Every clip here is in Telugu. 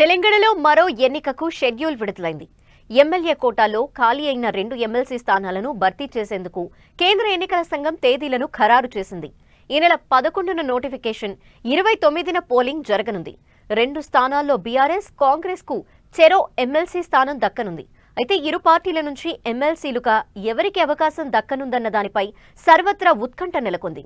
తెలంగాణలో మరో ఎన్నికకు షెడ్యూల్ విడుదలైంది. ఎమ్మెల్యే కోటాలో ఖాళీ అయిన రెండు ఎమ్మెల్సీ స్థానాలను భర్తీ చేసేందుకు కేంద్ర ఎన్నికల సంఘం తేదీలను ఖరారు చేసింది. ఈ నెల పదకొండున నోటిఫికేషన్ ఇరవై తొమ్మిదిన పోలింగ్ జరగనుంది. రెండు స్థానాల్లో బీఆర్ఎస్ కాంగ్రెస్కు చెరో ఎమ్మెల్సీ స్థానం దక్కనుంది. అయితే ఇరు పార్టీల నుంచి ఎమ్మెల్సీలుగా ఎవరికి అవకాశం దక్కనుందన్న దానిపై సర్వత్రా ఉత్కంఠ నెలకొంది.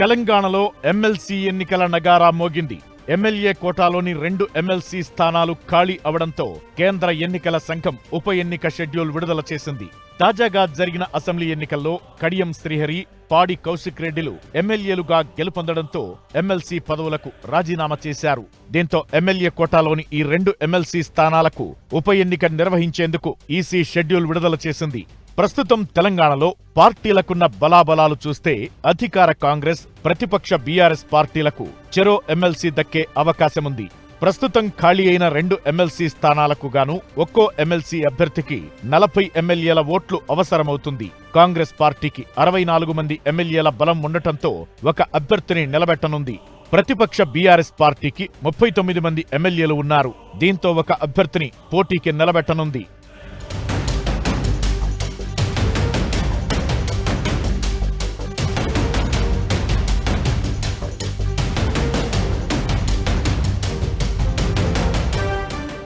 తెలంగాణలో ఎమ్మెల్సీ ఎన్నికల నగారా మోగింది. ఎమ్మెల్యే కోటాలోని రెండు ఎమ్మెల్సీ స్థానాలు ఖాళీ అవడంతో కేంద్ర ఎన్నికల సంఘం ఉప ఎన్నిక షెడ్యూల్ విడుదల చేసింది. తాజాగా జరిగిన అసెంబ్లీ ఎన్నికల్లో కడియం శ్రీహరి పాడి కౌశిక్ రెడ్డిలు ఎమ్మెల్యేలుగా గెలుపొందడంతో ఎమ్మెల్సీ పదవులకు రాజీనామా చేశారు. దీంతో ఎమ్మెల్యే కోటాలోని ఈ రెండు ఎమ్మెల్సీ స్థానాలకు ఉప ఎన్నిక నిర్వహించేందుకు ఈసీ షెడ్యూల్ విడుదల చేసింది. ప్రస్తుతం తెలంగాణలో పార్టీలకున్న బలాబలాలు చూస్తే అధికార కాంగ్రెస్ ప్రతిపక్ష బీఆర్ఎస్ పార్టీలకు చెరో ఎమ్మెల్సీ దక్కే అవకాశముంది. ప్రస్తుతం ఖాళీ అయిన రెండు ఎమ్మెల్సీ స్థానాలకు గాను ఒక్కో ఎమ్మెల్సీ అభ్యర్థికి నలభై ఎమ్మెల్యేల ఓట్లు అవసరమవుతుంది. కాంగ్రెస్ పార్టీకి అరవై నాలుగు మంది ఎమ్మెల్యేల బలం ఉండటంతో ఒక అభ్యర్థిని నిలబెట్టనుంది. ప్రతిపక్ష బీఆర్ఎస్ పార్టీకి ముప్పై తొమ్మిది మంది ఎమ్మెల్యేలు ఉన్నారు. దీంతో ఒక అభ్యర్థిని పోటీకి నిలబెట్టనుంది.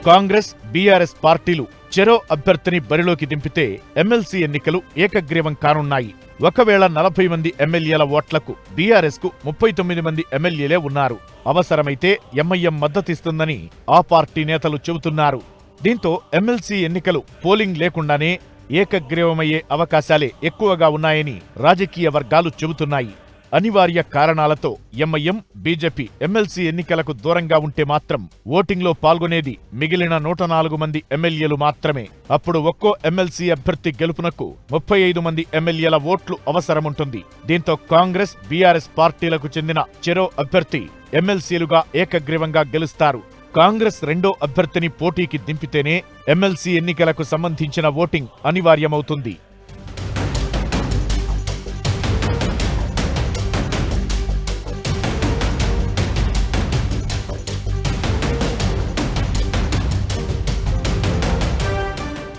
కాంగ్రెస్ బీఆర్ఎస్ పార్టీలు చెరో అభ్యర్థిని బరిలోకి దింపితే ఎమ్మెల్సీ ఎన్నికలు ఏకగ్రీవం కానున్నాయి. ఒకవేళ నలభై మంది ఎమ్మెల్యేల ఓట్లకు బీఆర్ఎస్కు ముప్పై తొమ్మిది మంది ఎమ్మెల్యేలే ఉన్నారు. అవసరమైతే ఎంఐఎం మద్దతిస్తుందని ఆ పార్టీ నేతలు చెబుతున్నారు. దీంతో ఎమ్మెల్సీ ఎన్నికలు పోలింగ్ లేకుండానే ఏకగ్రీవమయ్యే అవకాశాలే ఎక్కువగా ఉన్నాయని రాజకీయ వర్గాలు చెబుతున్నాయి. అనివార్య కారణాలతో ఎంఐఎం బీజేపీ ఎమ్మెల్సీ ఎన్నికలకు దూరంగా ఉంటే మాత్రం ఓటింగ్లో పాల్గొనేది మిగిలిన నూట నాలుగు మంది ఎమ్మెల్యేలు మాత్రమే. అప్పుడు ఒక్కో ఎమ్మెల్సీ అభ్యర్థి గెలుపునకు ముప్పై ఐదు మంది ఎమ్మెల్యేల ఓట్లు అవసరముంటుంది. దీంతో కాంగ్రెస్ బీఆర్ఎస్ పార్టీలకు చెందిన చెరో అభ్యర్థి ఎమ్మెల్సీలుగా ఏకగ్రీవంగా గెలుస్తారు. కాంగ్రెస్ రెండో అభ్యర్థిని పోటీకి దింపితేనే ఎమ్మెల్సీ ఎన్నికలకు సంబంధించిన ఓటింగ్ అనివార్యమవుతుంది.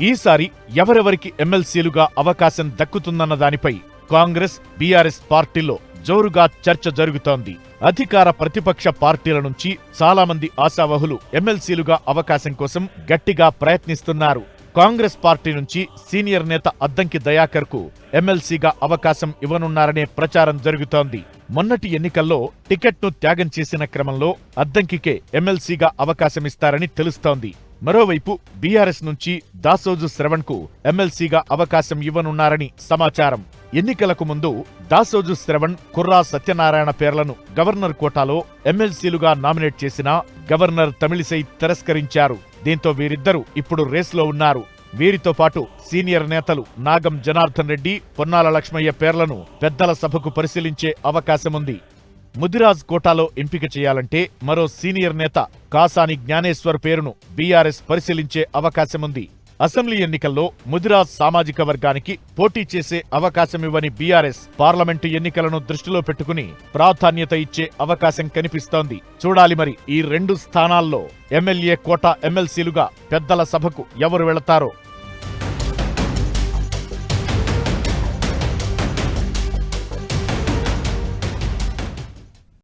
ఈసారి ఎవరెవరికి ఎమ్మెల్సీలుగా అవకాశం దక్కుతుందన్న దానిపై కాంగ్రెస్ బీఆర్ఎస్ పార్టీలో జోరుగా చర్చ జరుగుతోంది. అధికార ప్రతిపక్ష పార్టీల నుంచి చాలా మంది ఆశావహులు ఎమ్మెల్సీలుగా అవకాశం కోసం గట్టిగా ప్రయత్నిస్తున్నారు. కాంగ్రెస్ పార్టీ నుంచి సీనియర్ నేత అద్దంకి దయాకర్కు ఎమ్మెల్సీగా అవకాశం ఇవ్వనున్నారనే ప్రచారం జరుగుతోంది. మొన్నటి ఎన్నికల్లో టికెట్ను త్యాగం చేసిన క్రమంలో అద్దంకికే ఎమ్మెల్సీగా అవకాశమిస్తారని తెలుస్తోంది. మరోవైపు బీఆర్ఎస్ నుంచి దాసోజు శ్రవణ్కు ఎమ్మెల్సీగా అవకాశం ఇవ్వనున్నారని సమాచారం. ఎన్నికలకు ముందు దాసోజు శ్రవణ్ కుర్రా సత్యనారాయణ పేర్లను గవర్నర్ కోటాలో ఎమ్మెల్సీలుగా నామినేట్ చేసిన గవర్నర్ తమిళిసై తిరస్కరించారు. దీంతో వీరిద్దరూ ఇప్పుడు రేస్లో ఉన్నారు. వీరితో పాటు సీనియర్ నేతలు నాగం జనార్దన్ రెడ్డి పొన్నాల లక్ష్మయ్య పేర్లను పెద్దల సభకు పరిశీలించే అవకాశముంది. ముదిరాజ్ కోటాలో ఎంపిక చేయాలంటే మరో సీనియర్ నేత కాసాని జ్ఞానేశ్వర్ పేరును బీఆర్ఎస్ పరిశీలించే అవకాశముంది. అసెంబ్లీ ఎన్నికల్లో ముదిరాజ్ సామాజిక వర్గానికి పోటీ చేసే అవకాశమివ్వని బీఆర్ఎస్ పార్లమెంటు ఎన్నికలను దృష్టిలో పెట్టుకుని ప్రాధాన్యత ఇచ్చే అవకాశం కనిపిస్తోంది. చూడాలి మరి ఈ రెండు స్థానాల్లో ఎమ్మెల్యే కోటా ఎమ్మెల్సీలుగా పెద్దల సభకు ఎవరు వెళతారో.